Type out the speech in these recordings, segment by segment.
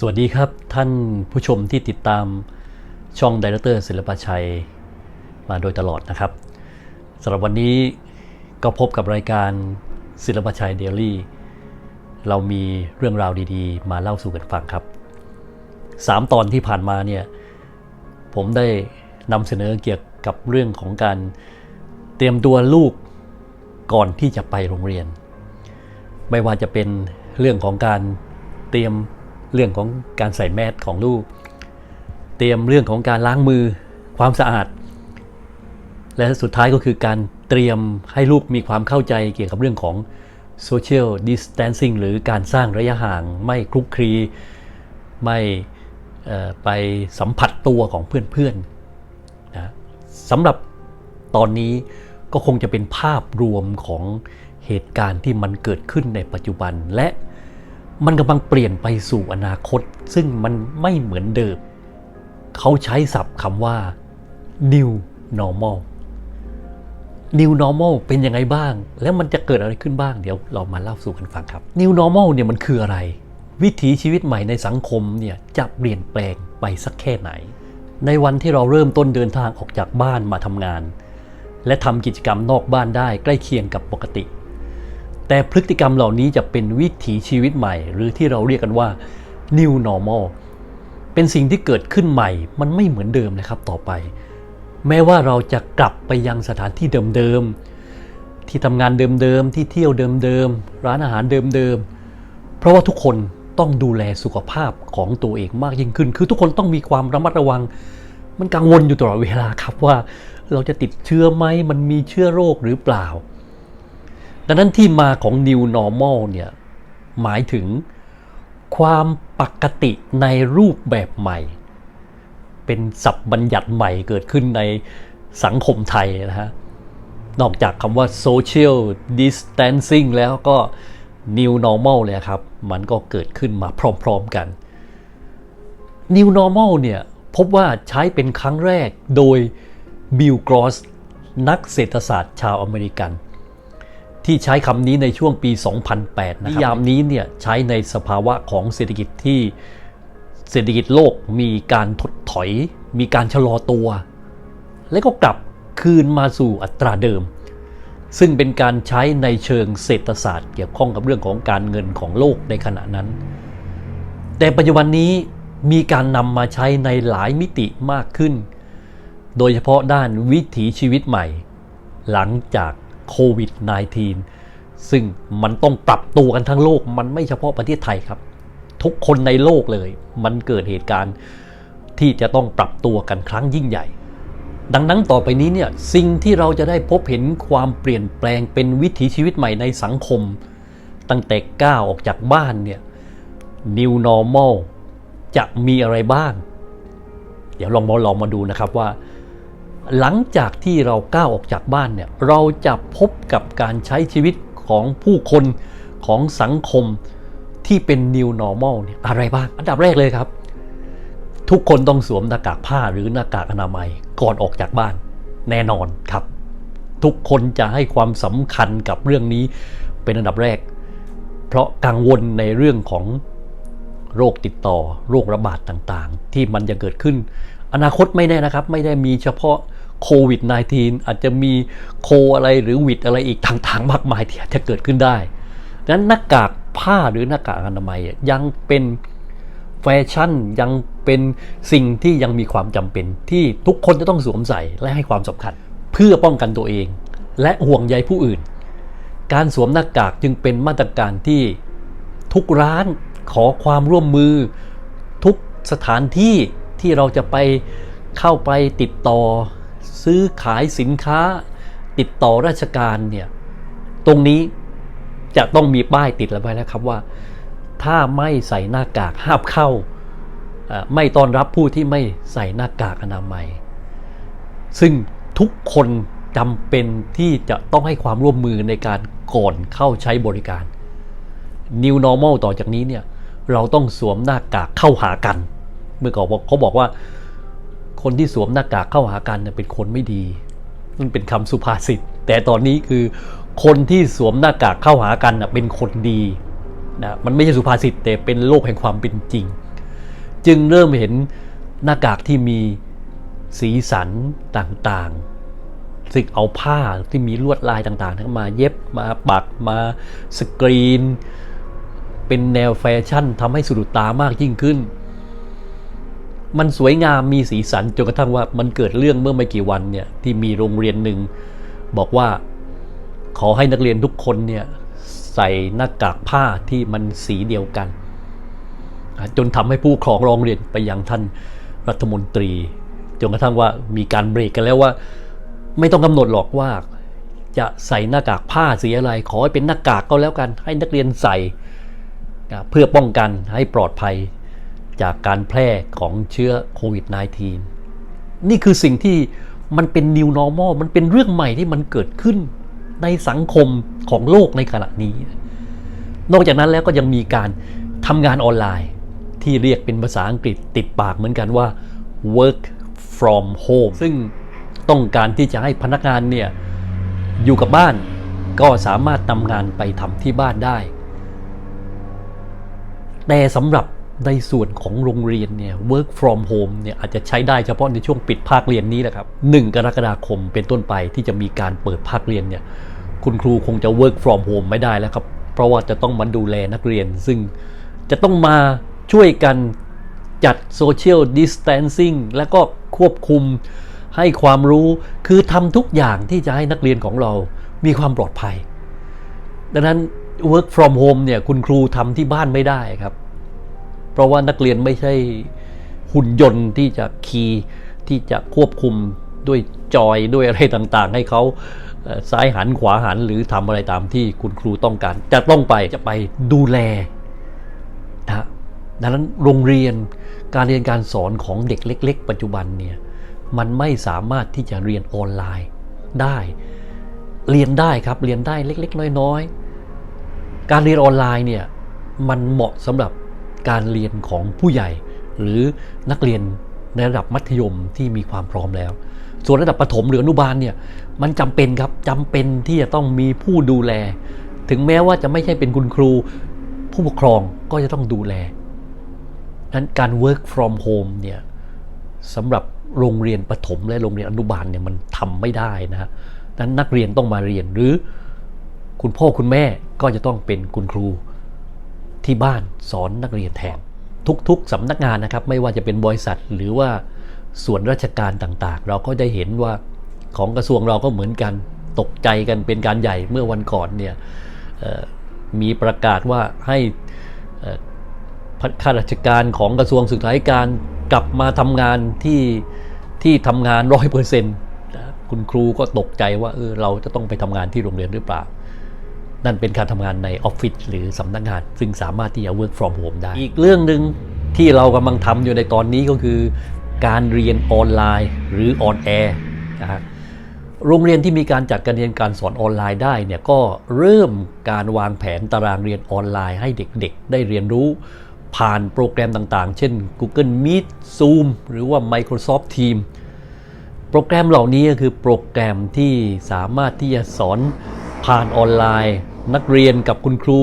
สวัสดีครับท่านผู้ชมที่ติดตามช่องไดเรคเตอร์ศิลปชัยมาโดยตลอดนะครับสำหรับวันนี้ก็พบกับรายการศิลปชัยเดลี่เรามีเรื่องราวดีๆ มาเล่าสู่กันฟังครับสามตอนที่ผ่านมาเนี่ยผมได้นำเสนอเกี่ยวกับเรื่องของการเตรียมตัวลูกก่อนที่จะไปโรงเรียน ไม่ว่าจะเป็นเรื่องของการเตรียม เรื่องของการใส่แมสของลูก เตรียมเรื่องของการล้างมือความสะอาด และสุดท้ายก็คือการเตรียมให้ลูกมีความเข้าใจเกี่ยวกับเรื่องของ social distancing หรือการสร้างระยะห่างไม่คลุกคลี ไม่ไปสัมผัสตัวของเพื่อนๆนะสำหรับตอนนี้ก็คงจะเป็นภาพรวมของเหตุการณ์ที่มันเกิดขึ้นในปัจจุบันและ มันกำลังเปลี่ยนไปสู่อนาคต ซึ่งมันไม่เหมือนเดิม เขาใช้ศัพท์คำว่า new normal new normal เป็นยังไงบ้าง แล้วมันจะเกิดอะไรขึ้นบ้าง เดี๋ยวเรามาเล่าสู่กันฟังครับ new normal เนี่ยมันคืออะไร วิถีชีวิตใหม่ในสังคมเนี่ยจะเปลี่ยนแปลงไปสักแค่ไหน ในวันที่เราเริ่มต้นเดินทางออกจากบ้านมาทำงาน และทำกิจกรรมนอกบ้านได้ใกล้เคียงกับปกติ แต่พฤติกรรมเหล่านี้จะเป็นวิถีชีวิตใหม่ หรือที่เราเรียกกันว่า new normal เป็นสิ่งที่เกิดขึ้นใหม่ มันไม่เหมือนเดิมนะครับต่อไป แม้ว่าเราจะกลับไปยังสถานที่เดิมๆ ที่ทำงานเดิมๆ ที่เที่ยวเดิมๆ ร้านอาหารเดิมๆ เพราะว่าทุกคนต้องดูแลสุขภาพของตัวเองมากยิ่งขึ้น คือทุกคนต้องมีความระมัดระวัง มันกังวลอยู่ตลอดเวลาครับว่าเราจะติดเชื้อไหม มันมีเชื้อโรคหรือเปล่า ดังนั้นที่มาของ New Normal เนี่ยหมายถึงความปกติในรูปแบบใหม่ เป็นศัพท์บัญญัติใหม่เกิดขึ้นในสังคมไทยนะฮะ นอกจากคำว่า social distancing แล้วก็ new normal เลยครับ มันก็เกิดขึ้นมาพร้อมๆกัน new normal เนี่ยพบว่าใช้เป็นครั้งแรกโดยบิลกรอสนักเศรษฐศาสตร์ชาวอเมริกัน ที่ใช้คำนี้ในช่วงปี 2008 นะครับนิยามนี้เนี่ยใช้ในสภาวะของเศรษฐกิจที่เศรษฐกิจโลกมีการถดถอย มีการชะลอตัว และก็กลับคืนมาสู่อัตราเดิม ซึ่งเป็นการใช้ในเชิงเศรษฐศาสตร์ เกี่ยวข้องกับเรื่องของการเงินของโลกในขณะนั้น แต่ปัจจุบันนี้มีการนำมาใช้ในหลายมิติมากขึ้น โดยเฉพาะด้านวิถีชีวิตใหม่ หลังจาก โควิด -19 ซึ่งมันต้องปรับตัวกันทั้งโลก มันไม่เฉพาะประเทศไทยครับ ทุกคนในโลกเลย มันเกิดเหตุการณ์ที่จะต้องปรับตัวกันครั้งยิ่งใหญ่ ดังนั้นต่อไปนี้เนี่ยสิ่งที่เราจะได้พบเห็นความเปลี่ยนแปลงเป็นวิถีชีวิตใหม่ในสังคม ตั้งแต่ก้าวออกจากบ้านเนี่ย new normal จะมีอะไรบ้าง เดี๋ยวลองมาลองมาดูนะครับว่า หลังจากที่เราก้าวออกจากบ้านเนี่ยเราจะพบกับการใช้ชีวิตของผู้คนของสังคมที่เป็น new normal เนี่ยอะไรบ้าง อันดับแรกเลยครับ ทุกคนต้องสวมหน้ากากผ้าหรือหน้ากากอนามัยก่อนออกจากบ้านแน่นอนครับ ทุกคนจะให้ความสำคัญกับเรื่องนี้เป็นอันดับแรก เพราะกังวลในเรื่องของโรคติดต่อ โรคระบาดต่างๆ ที่มันจะเกิดขึ้น อนาคตไม่แน่นะครับ ไม่ได้มีเฉพาะ โควิด -19 อาจจะมีโคอะไรหรือวิดอะไรอีกต่างๆ มากมายที่อาจจะเกิดขึ้นได้ดังนั้นหน้ากากผ้าหรือหน้ากากอนามัยยังเป็นแฟชั่นยังเป็นสิ่งที่ยังมีความจำเป็นที่ทุกคนจะต้องสวมใส่และให้ความสำคัญ เพื่อป้องกันตัวเอง และห่วงใยผู้อื่น การสวมหน้ากากจึงเป็นมาตรการที่ทุกร้านขอความร่วมมือ ทุกสถานที่ที่เราจะไปเข้าไปติดต่อ ซื้อขายสินค้า ติดต่อราชการเนี่ยตรงนี้จะต้องมีป้ายติดเอาไว้แล้วครับว่า ถ้าไม่ใส่หน้ากากห้ามเข้า ไม่ต้อนรับผู้ที่ไม่ใส่หน้ากากอนามัย ซึ่งทุกคนจำเป็นที่จะต้องให้ความร่วมมือในการก่อนเข้าใช้บริการ New Normal ต่อจากนี้เนี่ยเราต้องสวมหน้ากากเข้าหากัน เมื่อก่อนเขาบอกว่า คนที่สวมหน้ากากเข้าหากันเป็นคนไม่ดีมันเป็นคำสุภาษิต แต่ตอนนี้คือ คนที่สวมหน้ากากเข้าหากันเป็นคนดีนะมันไม่ใช่สุภาษิตแต่เป็นโลกแห่งความเป็นจริง จึงเริ่มเห็นหน้ากากที่มีสีสันต่างๆซึ่งเอาผ้าที่มีลวดลายต่างๆทั้งมาเย็บมาปักมาสกรีน เป็นแนวแฟชั่นทำให้สะดุดตามากยิ่งขึ้น มันสวยงามมีสีสันจนกระทั่งว่ามันเกิดเรื่องเมื่อไม่กี่วันเนี่ยที่มีโรงเรียนหนึ่งบอกว่าขอให้นักเรียนทุกคนเนี่ยใส่หน้ากากผ้าที่มันสีเดียวกัน จนทำให้ผู้ครองร้องเรียนไปยังท่านรัฐมนตรีจนกระทั่งว่ามีการเบรกกันแล้วว่า ไม่ต้องกำหนดหรอกว่า จะใส่หน้ากากผ้าสีอะไร ขอให้เป็นหน้ากากก็แล้วกัน ให้นักเรียนใส่เพื่อป้องกันให้ปลอดภัย จากการแพร่ของเชื้อโควิด -19 นี่คือสิ่งที่มันเป็น new normal มันเป็นเรื่องใหม่ที่มันเกิดขึ้นในสังคมของโลกในขณะนี้ นอกจากนั้นแล้วก็ยังมีการทำงานออนไลน์ ที่เรียกเป็นภาษาอังกฤษติดปากเหมือนกันว่า work from home ซึ่งต้องการที่จะให้พนักงานเนี่ยอยู่กับบ้านก็สามารถนำงานไปทำที่บ้านได้ แต่สำหรับ ในส่วนของโรงเรียนเนี่ย work from home เนี่ยอาจจะใช้ได้เฉพาะในช่วงปิดภาคเรียนนี้แหละครับ1กรกฎาคมเป็นต้นไปที่จะมีการเปิดภาคเรียนเนี่ย คุณครูคงจะ work from home ไม่ได้แล้วครับ เพราะว่าจะต้องมาดูแลนักเรียน ซึ่งจะต้องมาช่วยกันจัด social distancing และก็ควบคุมให้ความรู้คือทำทุกอย่างที่จะให้นักเรียนของเรามีความปลอดภัย ดังนั้น work from home เนี่ยคุณครูทำที่บ้านไม่ได้ครับ เพราะว่านักเรียนไม่ใช่หุ่นยนต์ที่จะคีย์ที่จะควบคุมด้วยจอยด้วยอะไรต่างๆ ให้เขาซ้ายหันขวาหันหรือทำอะไรตามที่คุณครูต้องการ จะต้องไปจะไปดูแลนะดังนั้นโรงเรียนการเรียนการสอนของเด็กเล็ก ๆ ปัจจุบันเนี่ยมันไม่สามารถที่จะเรียนออนไลน์ได้ เรียนได้ครับเรียนได้เล็ก ๆ น้อย ๆ การเรียนออนไลน์เนี่ยมันเหมาะสำหรับ การเรียนของผู้ใหญ่ หรือนักเรียนในระดับมัธยมที่มีความพร้อมแล้ว ส่วนระดับประถมหรืออนุบาลเนี่ยมันจำเป็นครับจำเป็นที่จะต้องมีผู้ดูแล ถึงแม้ว่าจะไม่ใช่เป็นคุณครู ผู้ปกครองก็จะต้องดูแลนั้นการ work from home เนี่ยสำหรับโรงเรียนประถมและโรงเรียนอนุบาลเนี่ยมันทำไม่ได้นะฮะนั้นนักเรียนต้องมาเรียนหรือ คุณพ่อคุณแม่ก็จะต้องเป็นคุณครู ที่บ้านสอนนักเรียนแทน ทุกๆสำนักงานนะครับ ไม่ว่าจะเป็นบริษัทหรือว่าส่วนราชการต่างๆ เราก็ได้เห็นว่าของกระทรวงเราก็เหมือนกันตกใจกันเป็นการใหญ่เมื่อวันก่อนเนี่ยมีประกาศว่าให้ข้าราชการของกระทรวงศึกษาธิการกลับมาทำงานที่ที่ทำงานร้อยเปอร์เซ็นต์คุณครูก็ตกใจว่าเออเราจะต้องไปทำงานที่โรงเรียนหรือเปล่า นั่นเป็นการทำงานในออฟฟิศหรือสำนักงาน ซึ่งสามารถที่จะ work from home ได้ อีกเรื่องหนึ่งที่เรากำลังทำอยู่ในตอนนี้ก็คือการเรียนออนไลน์หรือออนแอร์นะฮะโรงเรียนที่มีการจัดการเรียนการสอนออนไลน์ได้เนี่ยก็เริ่มการวางแผนตารางเรียนออนไลน์ให้เด็กๆ ได้เรียนรู้ผ่านโปรแกรมต่างๆ เช่น Google Meet Zoom หรือว่า Microsoft Teams โปรแกรมเหล่านี้ก็คือโปรแกรมที่สามารถที่จะสอนผ่านออนไลน์ นักเรียนกับคุณครู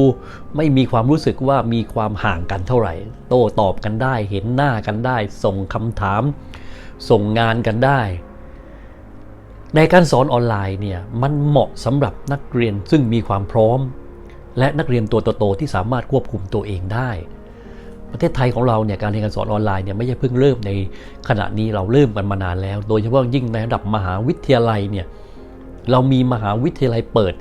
ไม่มีความรู้สึกว่ามีความห่างกันเท่าไหร่ โต้ตอบกันได้ เห็นหน้ากันได้ ส่งคำถาม ส่งงานกันได้ ในการสอนออนไลน์เนี่ยมันเหมาะสำหรับนักเรียนซึ่งมีความพร้อม และนักเรียนตัวโตๆที่สามารถควบคุมตัวเองได้ประเทศไทยของเราเนี่ยการเรียนการสอนออนไลน์เนี่ยไม่ใช่เพิ่งเริ่มในขณะนี้เราเริ่มกันมานานแล้ว โดยเฉพาะยิ่งในระดับมหาวิทยาลัยเนี่ย เรามีมหาวิทยาลัยเปิด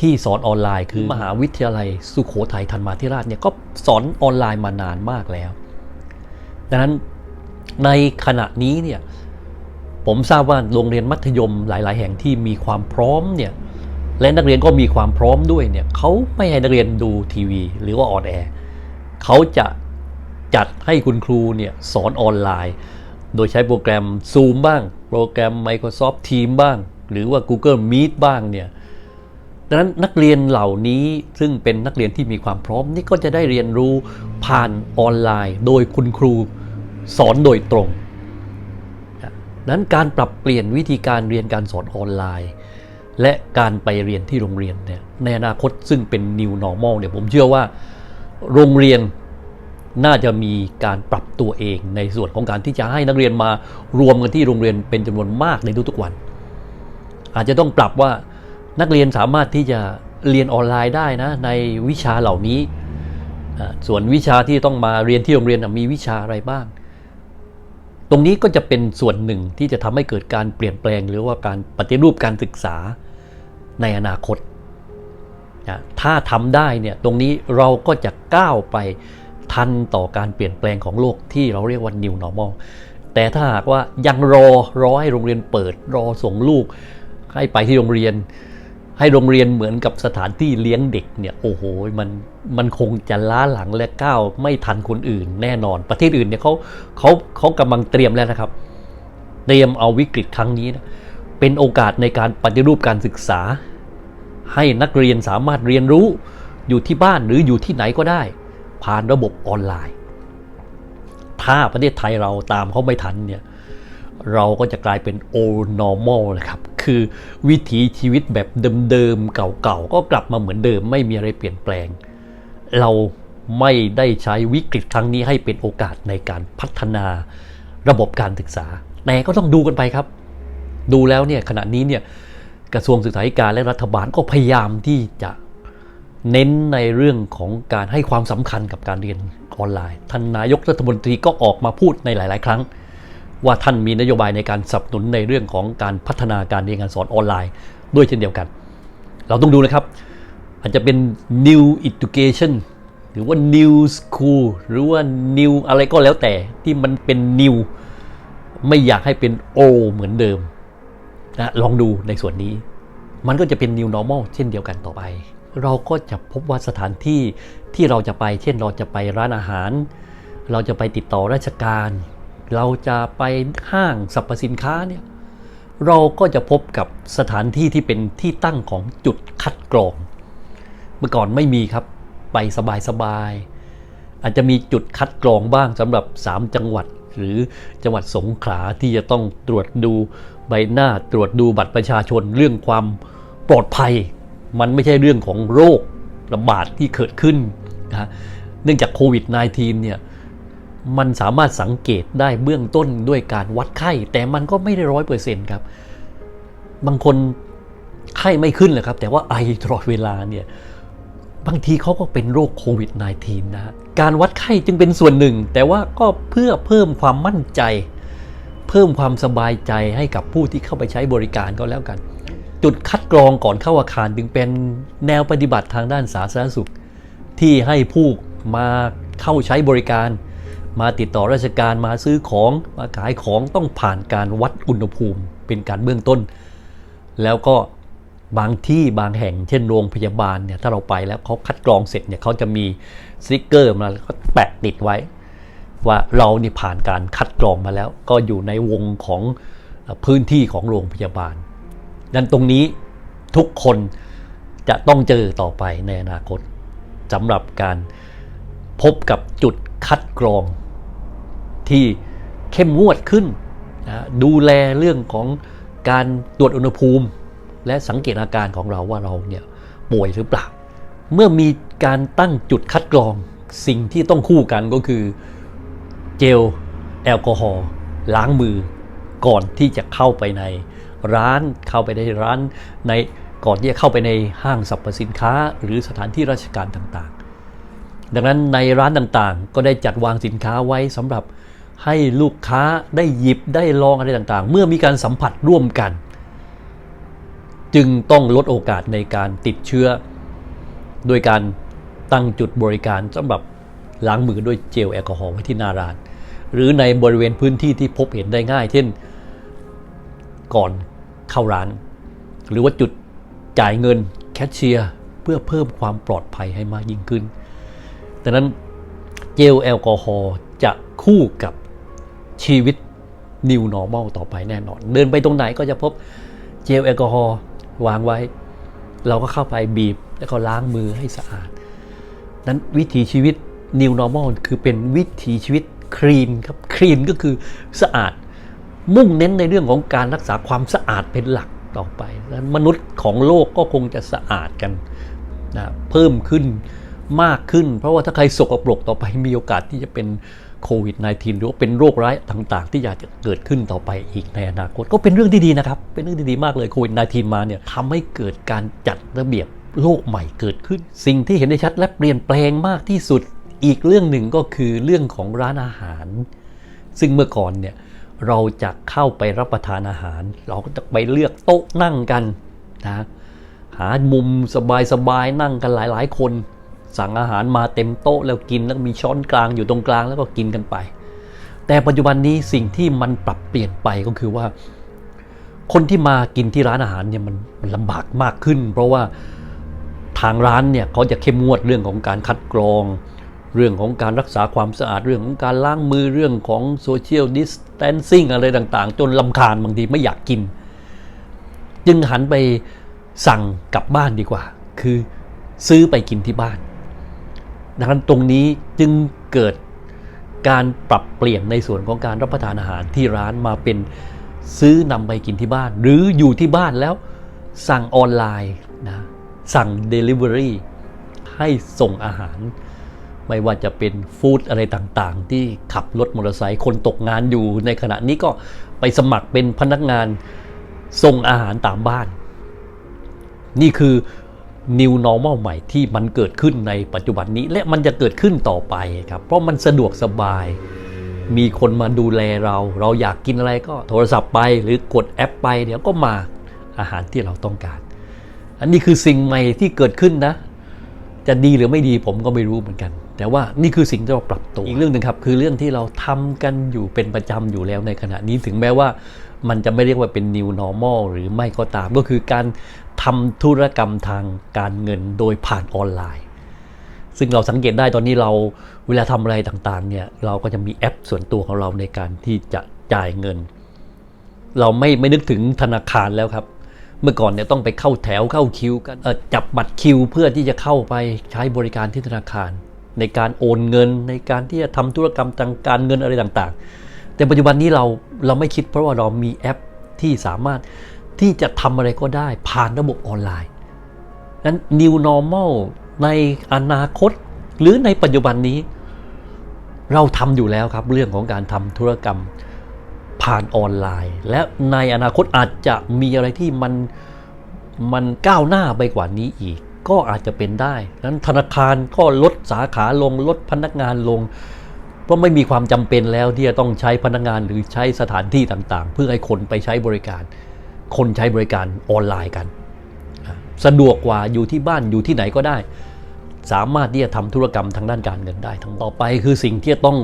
ที่สอนออนไลน์ คือมหาวิทยาลัยสุโขทัยธรรมาธิราชเนี่ยก็สอนออนไลน์มานานมากแล้ว ดังนั้นในขณะนี้เนี่ยผมทราบว่าโรงเรียนมัธยมหลาย ๆ แห่งที่มีความพร้อมเนี่ยและนักเรียนก็มีความพร้อมด้วยเนี่ยเขาไม่ให้นักเรียนดูทีวีหรือว่าออนแอร์เขาจะจัดให้คุณครูเนี่ยสอนออนไลน์ โดยใช้โปรแกรม Zoom บ้าง โปรแกรม Microsoft Teams บ้าง หรือว่า Google Meet บ้างเนี่ยดังนั้นนักเรียนเหล่านี้ซึ่งเป็นนักเรียนที่มีความพร้อมนี่ก็จะได้เรียนรู้ผ่านออนไลน์ โดยคุณครูสอนโดยตรงดังนั้นการปรับเปลี่ยนวิธีการเรียนการสอนออนไลน์ และการไปเรียนที่โรงเรียนเนี่ยในอนาคตซึ่งเป็น new normal เนี่ยผมเชื่อว่าโรงเรียนน่าจะมีการปรับตัวเองในส่วนของการที่จะให้นักเรียนมารวมกันที่โรงเรียนเป็นจำนวนมากในทุกๆวัน อาจจะต้องปรับว่านักเรียนสามารถที่จะเรียนออนไลน์ได้นะในวิชาเหล่านี้ ส่วนวิชาที่ต้องมาเรียนที่โรงเรียนมีวิชาอะไรบ้าง ตรงนี้ก็จะเป็นส่วนหนึ่งที่จะทำให้เกิดการเปลี่ยนแปลง หรือว่าการปฏิรูปการศึกษาในอนาคตนะถ้าทำได้เนี่ยตรงนี้เราก็จะก้าวไปทันต่อการเปลี่ยนแปลงของโลกที่เราเรียกว่า new normal แต่ถ้าหากว่ายังรอรอให้โรงเรียนเปิดรอส่งลูก ให้ไปที่โรงเรียน ให้โรงเรียนเหมือนกับสถานที่เลี้ยงเด็กเนี่ยโอ้โหมันมันคงจะล้าหลังและก้าวไม่ทันคนอื่น แน่นอน ประเทศอื่นเนี่ยเขาเขาเขากำลังเตรียมแล้วนะครับ เตรียมเอาวิกฤตครั้งนี้นะเป็นโอกาสในการปฏิรูปการศึกษา ให้นักเรียนสามารถเรียนรู้อยู่ที่บ้านหรืออยู่ที่ไหนก็ได้ ผ่านระบบออนไลน์ ถ้าประเทศไทยเราตามเขาไม่ทันเนี่ย เราก็จะกลายเป็น old normal นะครับ คือวิถีชีวิตแบบเดิมๆ เก่าๆ ก็กลับมาเหมือนเดิมไม่มีอะไรเปลี่ยนแปลง เราไม่ได้ใช้วิกฤตครั้งนี้ให้เป็นโอกาสในการพัฒนาระบบการศึกษา แต่ก็ต้องดูกันไปครับ ดูแล้วเนี่ยขณะนี้เนี่ยกระทรวงศึกษาธิการและรัฐบาลก็พยายามที่จะเน้นในเรื่องของการให้ความสำคัญกับการเรียนออนไลน์ ท่านนายกรัฐมนตรีก็ออกมาพูดในหลาย ๆ ครั้ง ว่าท่านมีนโยบายในการสนับสนุนในเรื่องของการพัฒนาการเรียนการสอนออนไลน์ ด้วยเช่นเดียวกัน เราต้องดูนะครับ อาจจะเป็น new education หรือว่า new school หรือว่า new อะไรก็แล้วแต่ที่มันเป็น new ไม่อยากให้เป็น old เหมือนเดิมนะลองดูในส่วนนี้ มันก็จะเป็น new normal เช่นเดียวกันต่อไป เราก็จะพบว่าสถานที่ที่เราจะไป เช่นเราจะไปร้านอาหาร เราจะไปติดต่อราชการ เราจะไปห้างสรรพสินค้าเนี่ยเราก็จะพบกับสถานที่ที่เป็นที่ตั้งของจุดคัดกรอง เมื่อก่อนไม่มีครับไปสบายๆอาจจะมีจุดคัดกรองบ้างสำหรับ 3 จังหวัดหรือจังหวัดสงขลาที่จะต้องตรวจดูใบหน้าตรวจดูบัตรประชาชนเรื่องความปลอดภัย มันไม่ใช่เรื่องของโรคระบาดที่เกิดขึ้นนะฮะเนื่องจากโควิด -19 เนี่ย มันสามารถสังเกตได้เบื้องต้นด้วยการวัดไข้ แต่มันก็ไม่ได้ร้อยเปอร์เซ็นต์ครับ บางคนไข้ไม่ขึ้นเลยครับ แต่ว่าไอตลอดเวลาเนี่ยบางทีเขาก็เป็นโรคโควิด -19 นะฮะการวัดไข้จึงเป็นส่วนหนึ่ง แต่ว่าก็เพื่อเพิ่มความมั่นใจ เพิ่มความสบายใจให้กับผู้ที่เข้าไปใช้บริการก็แล้วกัน จุดคัดกรองก่อนเข้าอาคารจึงเป็นแนวปฏิบัติทางด้านสาธารณสุข ที่ให้ผู้มาเข้าใช้บริการ มาติดต่อราชการมาซื้อของมาขายของต้องผ่านการวัดอุณหภูมิเป็นการเบื้องต้น แล้วก็บางที่บางแห่งเช่นโรงพยาบาลเนี่ยถ้าเราไปแล้วเขาคัดกรองเสร็จเนี่ยเขาจะมีสติกเกอร์มาแล้วก็แปะติดไว้ ว่าเรานี่ผ่านการคัดกรองมาแล้ว ก็อยู่ในวงของพื้นที่ของโรงพยาบาลนั้นตรงนี้ทุกคนจะต้องเจอต่อไปในอนาคตสำหรับการพบกับจุดคัดกรอง ที่เข้มงวดขึ้นนะดูแลเรื่องของการตรวจอุณหภูมิ และสังเกตอาการของเราว่าเราเนี่ยป่วยหรือเปล่า เมื่อมีการตั้งจุดคัดกรองสิ่งที่ต้องคู่กันก็คือเจลแอลกอฮอล์ล้างมือก่อนที่จะเข้าไปในร้านเข้าไปในร้านในก่อนที่จะเข้าไปในห้างสรรพสินค้า หรือสถานที่ราชการต่างๆ ดังนั้นในร้านต่างๆ ก็ได้จัดวางสินค้าไว้สำหรับ ให้ลูกค้าได้หยิบได้ลองอะไรต่างๆ เมื่อมีการสัมผัสร่วมกัน จึงต้องลดโอกาสในการติดเชื้อ โดยการตั้งจุดบริการสำหรับล้างมือด้วยเจลแอลกอฮอล์ไว้ที่หน้าร้าน หรือในบริเวณพื้นที่ที่พบเห็นได้ง่าย เช่น ก่อนเข้าร้าน หรือว่าจุดจ่ายเงินแคชเชียร์เพื่อเพิ่มความปลอดภัยให้มากยิ่งขึ้นดังนั้นเจลแอลกอฮอล์จะคู่กับ ชีวิต New Normal ต่อไปแน่นอน เดินไปตรงไหนก็จะพบเจลแอลกอฮอล์วางไว้ เราก็เข้าไปบีบ แล้วก็ล้างมือให้สะอาด นั้นวิถีชีวิต New Normal คือเป็นวิถีชีวิตคลีนครับคลีนก็คือสะอาด มุ่งเน้นในเรื่องของการรักษาความสะอาดเป็นหลักต่อไปนั้นมนุษย์ของโลกก็คงจะสะอาดกันนะเพิ่มขึ้นมากขึ้น เพราะว่าถ้าใครสกปรกต่อไปมีโอกาสที่จะเป็น โควิด -19 หรือว่าเป็นโรคร้ายต่างๆ ที่อยากจะเกิดขึ้นต่อไปอีกในอนาคต ก็เป็นเรื่องที่ดีนะครับ เป็นเรื่องที่ดีมากเลยโควิด -19 มาเนี่ยทำให้เกิดการจัดระเบียบโลกใหม่เกิดขึ้น สิ่งที่เห็นได้ชัดและเปลี่ยนแปลงมากที่สุดอีกเรื่องหนึ่งก็คือเรื่องของร้านอาหาร ซึ่งเมื่อก่อนเนี่ยเราจะเข้าไปรับประทานอาหาร เราก็จะไปเลือกโต๊ะนั่งกันนะหามุมสบายๆนั่งกันหลาย ๆ คน สั่งอาหารมาเต็มโต๊ะแล้วกินแล้วมีช้อนกลางอยู่ตรงกลางแล้วก็กินกันไป แต่ปัจจุบันนี้สิ่งที่มันปรับเปลี่ยนไปก็คือว่า คนที่มากินที่ร้านอาหารเนี่ยมันมันลำบากมากขึ้น เพราะว่าทางร้านเนี่ยเขาจะเข้มงวดเรื่องของการคัดกรอง เรื่องของการรักษาความสะอาดเรื่องของการล้างมือเรื่องของโซเชียลดิสแตนซิ่งอะไรต่างๆ จนลำคาญบางทีไม่อยากกิน จึงหันไปสั่งกลับบ้านดีกว่า คือซื้อไปกินที่บ้าน ดังนั้นตรงนี้จึงเกิดการปรับเปลี่ยนในส่วนของการรับประทานอาหารที่ร้านมาเป็นซื้อนำไปกินที่บ้าน หรืออยู่ที่บ้านแล้วสั่งออนไลน์นะสั่ง Delivery ให้ส่งอาหาร ไม่ว่าจะเป็นฟู้ดอะไรต่างๆ ที่ขับรถมอเตอร์ไซค์คนตกงานอยู่ในขณะนี้ก็ไปสมัครเป็นพนักงานส่งอาหารตามบ้าน นี่คือ New Normal ใหม่ที่มันเกิดขึ้นในปัจจุบันนี้ และมันจะเกิดขึ้นต่อไปครับ เพราะมันสะดวกสบาย มีคนมาดูแลเรา เราอยากกินอะไรก็โทรศัพท์ไปหรือกดแอปไป เดี๋ยวก็มาอาหารที่เราต้องการ อันนี้คือสิ่งใหม่ที่เกิดขึ้นนะ จะดีหรือไม่ดีผมก็ไม่รู้เหมือนกัน แต่ว่านี่คือสิ่งที่เราปรับตัว อีกเรื่องหนึ่งครับ คือเรื่องที่เราทำกันอยู่เป็นประจำอยู่แล้วในขณะนี้ถึงแม้ว่ามันจะไม่เรียกว่าเป็น new normal หรือไม่ก็ตาม ก็คือการทำธุรกรรมทางการเงินโดยผ่านออนไลน์ ซึ่งเราสังเกตได้ตอนนี้เราเวลาทำอะไรต่างๆเนี่ยเราก็จะมีแอปส่วนตัวของเราในการที่จะจ่ายเงิน เราไม่ไม่นึกถึงธนาคารแล้วครับเมื่อก่อนเนี่ยต้องไปเข้าแถวเข้าคิวกันเอ่อจับบัตรคิวเพื่อที่จะเข้าไปใช้บริการที่ธนาคาร ในการโอนเงิน ในการที่จะทำธุรกรรมทางการเงินอะไรต่างๆ แต่ปัจจุบันนี้เราเราไม่คิดเพราะว่าเรามีแอปที่สามารถที่จะทำอะไรก็ได้ผ่านระบบออนไลน์นั้น new normal ในอนาคต หรือในปัจจุบันนี้ เราทำอยู่แล้วครับเรื่องของการทำธุรกรรมผ่านออนไลน์ และในอนาคตอาจจะมีอะไรที่มันมันก้าวหน้าไปกว่านี้อีก ก็อาจจะเป็นได้นั้นธนาคารก็ลดสาขาลงลดพนักงานลง เพราะไม่มีความจำเป็นแล้วที่จะต้องใช้พนักงานหรือใช้สถานที่ต่างๆ เพื่อให้คนไปใช้บริการ คนใช้บริการออนไลน์กัน สะดวกกว่าอยู่ที่บ้านอยู่ที่ไหนก็ได้ สามารถที่จะทำธุรกรรมทางด้านการเงินได้ทั้งต่อไปคือสิ่งที่จะต้อง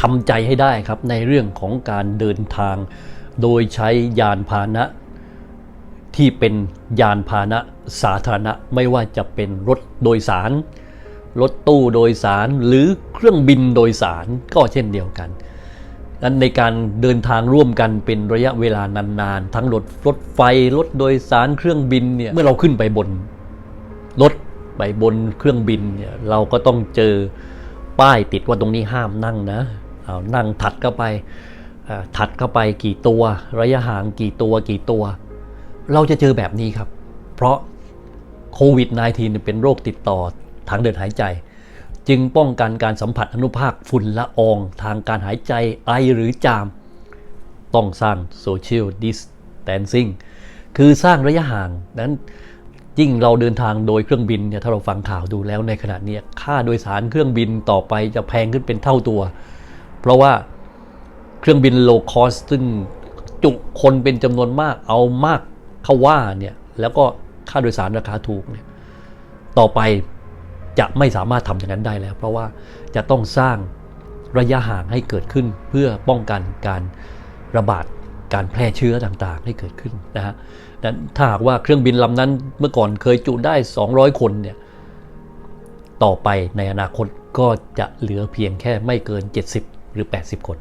ทำใจให้ได้ครับในเรื่องของการเดินทาง โดยใช้ยานพาหนะ ที่เป็นยานพาหนะสาธารณะไม่ว่าจะเป็นรถโดยสาร รถตู้โดยสารหรือเครื่องบินโดยสารก็เช่นเดียวกันนั้นในการเดินทางร่วมกันเป็นระยะเวลานานๆ ทั้งรถรถไฟรถโดยสารเครื่องบินเนี่ยเมื่อเราขึ้นไปบนรถไปบนเครื่องบินเนี่ยเราก็ต้องเจอป้ายติดว่าตรงนี้ห้ามนั่งนะเอานั่งถัดเข้าไปถัดเข้าไปกี่ตัว ระยะห่างกี่ตัวกี่ตัว เราจะเจอแบบนี้ครับ เพราะโควิด -19 เป็นโรคติดต่อทางเดินหายใจ จึงป้องกันการสัมผัสอนุภาคฝุ่นละอองทางการหายใจไอหรือจาม ต้องสร้าง social distancing คือสร้างระยะห่างนั้นยิ่งเราเดินทางโดยเครื่องบินเนี่ยถ้าเราฟังข่าวดูแล้วในขณะนี้ค่าโดยสารเครื่องบินต่อไปจะแพงขึ้นเป็นเท่าตัว เพราะว่าเครื่องบิน low cost ซึ่งจุคนเป็นจำนวนมากเอามาก เขาว่าเนี่ยแล้วก็ค่าโดยสารราคาถูกเนี่ยต่อไปจะไม่สามารถทำอย่างนั้นได้แล้ว เพราะว่าจะต้องสร้างระยะห่างให้เกิดขึ้น เพื่อป้องกันการระบาดการแพร่เชื้อต่างๆ ให้เกิดขึ้นนะฮะนั้นถ้าหากว่าเครื่องบินลำนั้นเมื่อก่อนเคยจุได้ 200 คนเนี่ยต่อไปในอนาคตก็จะเหลือเพียงแค่ไม่เกิน 70 หรือ 80 คน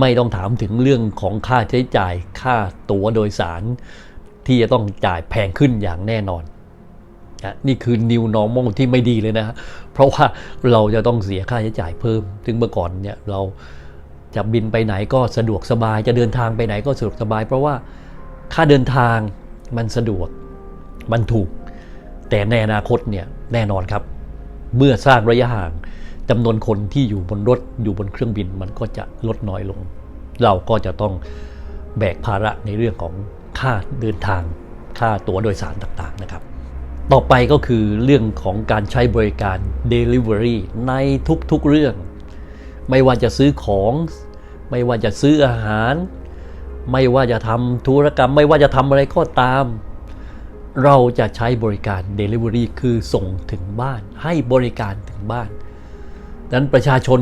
ไม่ต้องถามถึงเรื่องของค่าใช้จ่ายค่าตั๋วโดยสาร ที่จะต้องจ่ายแพงขึ้นอย่างแน่นอนนะนี่คือ new normal ที่ไม่ดีเลยนะ เพราะว่าเราจะต้องเสียค่าใช้จ่ายเพิ่ม ถึงเมื่อก่อนเนี่ยเราจะบินไปไหนก็สะดวกสบาย จะเดินทางไปไหนก็สะดวกสบาย เพราะว่าค่าเดินทางมันสะดวก มันถูก แต่ในอนาคตเนี่ยแน่นอนครับ เมื่อสร้างระยะห่างจำนวนคนที่อยู่บนรถอยู่บนเครื่องบินมันก็จะลดน้อยลง เราก็จะต้องแบกภาระในเรื่องของ ค่าเดินทางค่าตั๋วโดยสารต่างๆนะครับ ต่อไปก็คือเรื่องของการใช้บริการ Delivery ในทุกๆเรื่อง ไม่ว่าจะซื้อของ ไม่ว่าจะซื้ออาหาร ไม่ว่าจะทำธุรกรรม ไม่ว่าจะทำอะไรก็ตาม เราจะใช้บริการ Delivery คือส่งถึงบ้าน ให้บริการถึงบ้านดังนั้นประชาชน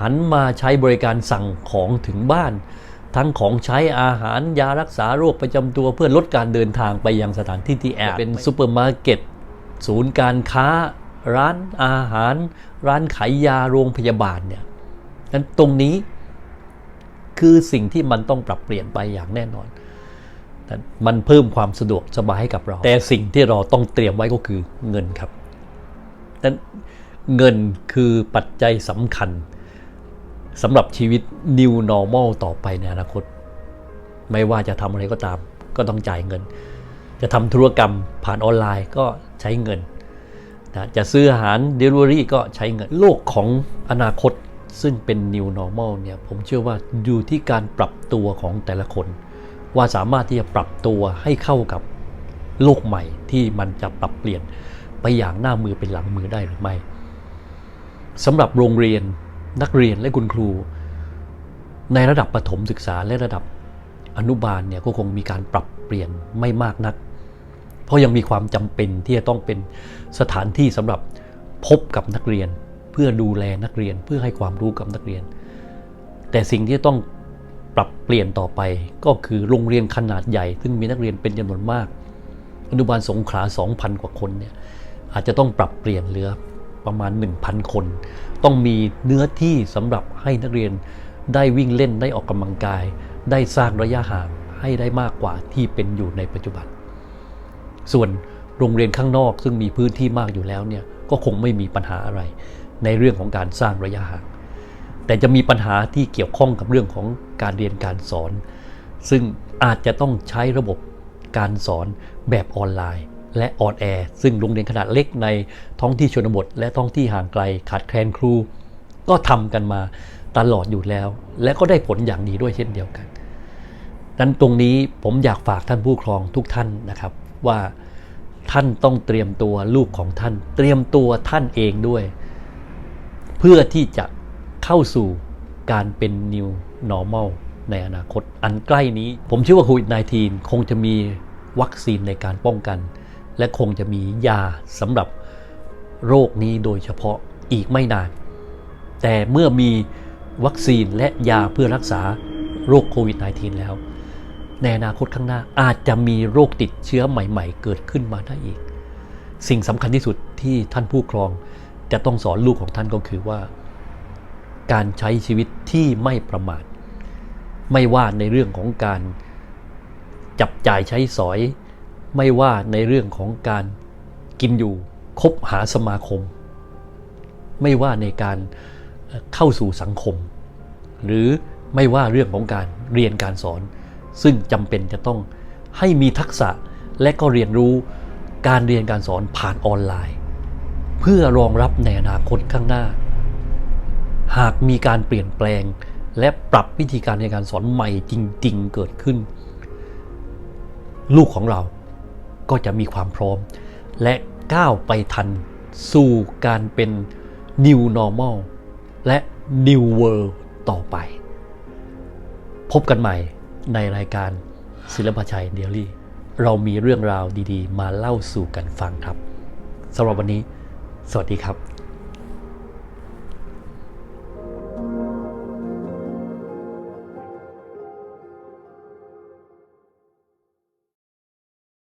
หันมาใช้บริการสั่งของถึงบ้าน ทั้งของใช้อาหารยารักษาโรคประจำตัวเพื่อลดการเดินทางไปยังสถานที่ที่แออัดเป็นซูเปอร์มาร์เก็ตศูนย์การค้า ร้านอาหาร ร้านขายยาโรงพยาบาลเนี่ยนั้นตรงนี้คือสิ่งที่มันต้องปรับเปลี่ยนไปอย่างแน่นอนแต่มันเพิ่มความสะดวกสบายให้กับเรา แต่สิ่งที่เราต้องเตรียมไว้ก็คือเงินครับนั้นเงินคือปัจจัยสำคัญ สำหรับชีวิต new normal ต่อไปในอนาคต ไม่ว่าจะทำอะไรก็ตาม ก็ต้องจ่ายเงิน จะทำธุรกรรมผ่านออนไลน์ก็ใช้เงินนะจะซื้ออาหาร Delivery ก็ใช้เงิน โลกของอนาคตซึ่งเป็น new normal เนี่ยผมเชื่อว่าอยู่ที่การปรับตัวของแต่ละคน ว่าสามารถที่จะปรับตัวให้เข้ากับโลกใหม่ที่มันจะปรับเปลี่ยนไปอย่างหน้ามือเป็นหลังมือได้หรือไม่สำหรับโรงเรียน นักเรียนและคุณครู ในระดับประถมศึกษาและระดับอนุบาลเนี่ยก็คงมีการปรับเปลี่ยนไม่มากนัก เพราะยังมีความจำเป็นที่จะต้องเป็นสถานที่สำหรับพบกับนักเรียน เพื่อดูแลนักเรียนเพื่อให้ความรู้กับนักเรียน แต่สิ่งที่ต้องปรับเปลี่ยนต่อไปก็คือโรงเรียนขนาดใหญ่ ซึ่งมีนักเรียนเป็นจำนวนมาก อนุบาลสงขลา 2,000 กว่าคนเนี่ยอาจจะต้องปรับเปลี่ยนเหลือประมาณ 1,000 คน ต้องมีเนื้อที่สำหรับให้นักเรียนได้วิ่งเล่นได้ออกกำลังกาย ได้สร้างระยะห่างให้ได้มากกว่าที่เป็นอยู่ในปัจจุบัน ส่วนโรงเรียนข้างนอกซึ่งมีพื้นที่มากอยู่แล้วเนี่ยก็คงไม่มีปัญหาอะไร ในเรื่องของการสร้างระยะห่าง แต่จะมีปัญหาที่เกี่ยวข้องกับเรื่องของการเรียนการสอน ซึ่งอาจจะต้องใช้ระบบการสอนแบบออนไลน์ และออนแอร์ซึ่งโรงเรียนขนาดเล็กในท้องที่ชนบท และท้องที่ห่างไกลขาดแคลนครู ก็ทำกันมาตลอดอยู่แล้ว และก็ได้ผลอย่างดีด้วยเช่นเดียวกันนั้นตรงนี้ผมอยากฝากท่านผู้ครองทุกท่านนะครับว่าท่านต้องเตรียมตัวลูกของท่าน เตรียมตัวท่านเองด้วย เพื่อที่จะเข้าสู่การเป็น new normal ในอนาคตอันใกล้นี้ ผมเชื่อว่าโควิด -19 คงจะมีวัคซีนในการป้องกัน และคงจะมียาสำหรับโรคนี้โดยเฉพาะอีกไม่นาน แต่เมื่อมีวัคซีนและยาเพื่อรักษาโรคโควิด -19 แล้ว ในอนาคตข้างหน้าอาจจะมีโรคติดเชื้อใหม่ๆ เกิดขึ้นมาได้อีก สิ่งสำคัญที่สุดที่ท่านผู้ครองจะต้องสอนลูกของท่านก็คือว่า การใช้ชีวิตที่ไม่ประมาท ไม่ว่าในเรื่องของการจับจ่ายใช้สอย ไม่ว่าในเรื่องของการกินอยู่คบหาสมาคม ไม่ว่าในการเข้าสู่สังคม หรือไม่ว่าเรื่องของการเรียนการสอน ซึ่งจำเป็นจะต้องให้มีทักษะและก็เรียนรู้การเรียนการสอนผ่านออนไลน์ เพื่อรองรับในอนาคตข้างหน้า หากมีการเปลี่ยนแปลง และปรับวิธีการในการสอนใหม่จริง ๆ เกิดขึ้น ลูกของเรา ก็จะมีความพร้อม และก้าวไปทันสู่การเป็น new normal และ new world ต่อไป พบกันใหม่ในรายการศิลปชัยเดลี่ เรามีเรื่องราวดีๆ มาเล่าสู่กันฟังครับสำหรับวันนี้ สวัสดีครับ